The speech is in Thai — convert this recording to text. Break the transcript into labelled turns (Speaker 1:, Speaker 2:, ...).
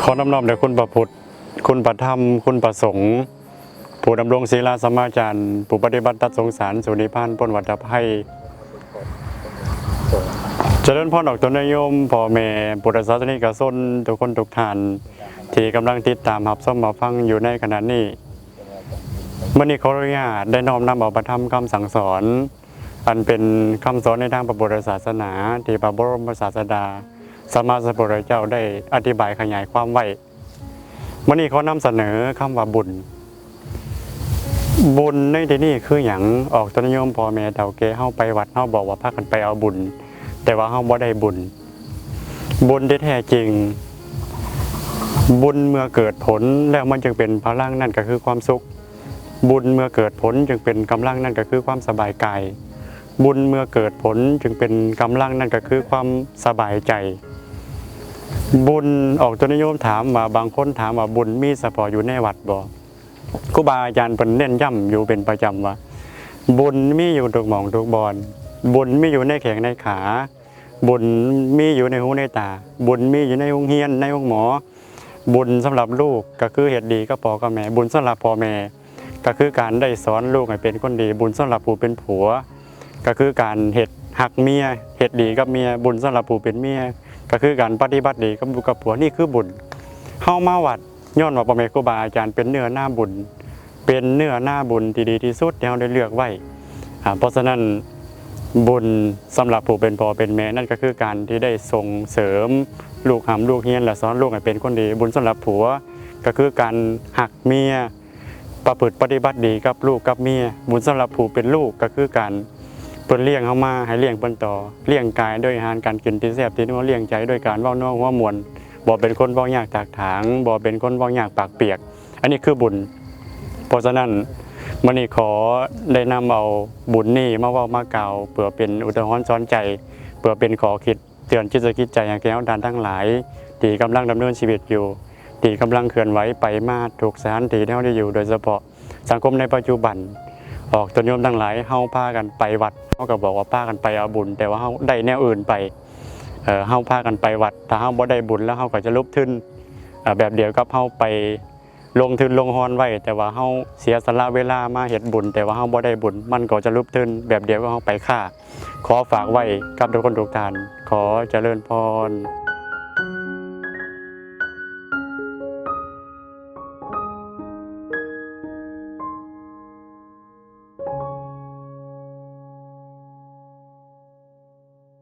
Speaker 1: ขอน้อมน้อมแด่คุณประพุทธคุณประธรรม คุณประสงค์ ผู้ดำรงศีลาสมาจารย์ ผู้ปฏิบัติตัดสงสารสุนิพานพ้นวัฏภัยเจริญพ่อดอกตนนิยมพ่อแม่ปุรศาสนิกชนทุกคนทุกท่าน ที่กำลังติดตามหับส้มมาฟังอยู่ในขณะนี้เมื่อนี้ขออนุญาตได้น้อมนำเอาประธรรมคำสั่งสอน อันเป็นคำสอนในทางพระพุทธศาสนา ที่พระบรมศาสดาสมมาสัมพุทธเจ้าได้อธิบายขยายความไว้เมื่อนี้เขานำเสนอคำว่าบุญ บุญในที่นี้คืออย่างออกตนนิยมพ่อแม่เฒ่าแก่เฮาไปวัดเฮาบอกว่าพากันไปเอาบุญ แต่ว่าเฮาบ่ได้บุญ บุญที่แท้จริง บุญเมื่อเกิดผลแล้วมันจึงเป็นพลังนั่นก็คือความสุข บุญเมื่อเกิดผลจึงเป็นกำลังนั่นก็คือความสบายกาย บุญเมื่อเกิดผลจึงเป็นกำลังนั่นก็คือความสบายใจ บุญออกตัวนิยมถามมาบางคนถามว่าบุญมีเฉพาะอยู่ในวัดบ่ครูบาอาจารย์เพิ่นเน้นย้ำอยู่เป็นประจำว่า บุญมีอยู่ทุกหม่องทุกบอนบุญมีอยู่ในแขงในขา บุญมีอยู่ในหูในตา บุญมีอยู่ในห้องเฮียนในห้องหมอ บุญสำหรับลูกก็คือเหตุดีก็พอกับแม่ บุญสำหรับพ่อแม่ ก็คือการได้สอนลูกให้เป็นคนดี บุญสำหรับผู้เป็นผัว ก็คือการเฮ็ดหักเมียเฮ็ดดีกับเมียบุญสำหรับผู้เป็นเมียก็คือการปฏิบัติดีกับลูกกับผัวนี่คือบุญเฮามาวัดย้อนว่าพ่อแม่ครูบาอาจารย์เป็นเนื้อหน้าบุญ เป็นเนื้อหน้าบุญที่ดีที่สุดที่เราได้เลือกไว้อ่าเพราะฉะนั้นบุญสำหรับผู้เป็นพ่อเป็นแม่นั่นก็คือการที่ได้ส่งเสริมลูกหำลูกเฮียนและสอนลูกให้เป็นคนดี บุญสำหรับผัวก็คือการหักเมียประพฤติปฏิบัติดีกับลูกกับเมียบุญสำหรับผู้เป็นลูกก็คือการ เพิ่นเลี้ยงเฮามาให้เลี้ยงเพิ่นต่อเลี้ยงกายด้วยอาหารการกินที่แซ่บที่นัวเลี้ยงใจด้วยการเว้านัวหัวมวลบ่เป็นคนเว้ายากตากถางบ่เป็นคนเว้ายากปากเปียก อันนี้คือบุญ เพราะฉะนั้นมื้อนี้ขอได้นำเอาบุญนี้มาเว้ามากล่าวเพื่อเป็นอุทาหรณ์สอนใจเพื่อเป็นขอคิดเตือนจิตสกิจใจให้แก่เรานทั้งหลายที่กำลังดำเนินชีวิตอยู่ที่กำลังเคลื่อนไหวไปมาถูกสถานที่ที่เราได้อยู่โดยเฉพาะสังคมในปัจจุบัน ออกตนโยมทั้งหลายเฮาพากันไปวัดเฮาก็บอกว่าพากันไปเอาบุญ แต่ว่าเฮาได้แนวอื่นไปเอ่อเฮาพากันไปวัด ถ้าเฮาบ่ได้บุญแล้วเฮาก็จะลุกทึนแบบเดียวกับเฮาไปลงทุนลงฮอนไว้ แต่ว่าเฮาเสียสละเวลามาเฮ็ดบุญ แต่ว่าเฮาบ่ได้บุญ มันก็จะลุกทึนแบบเดียวกับเฮาไปฆ่า ขอฝากไว้กับทุกคนทุกท่านขอเจริญพร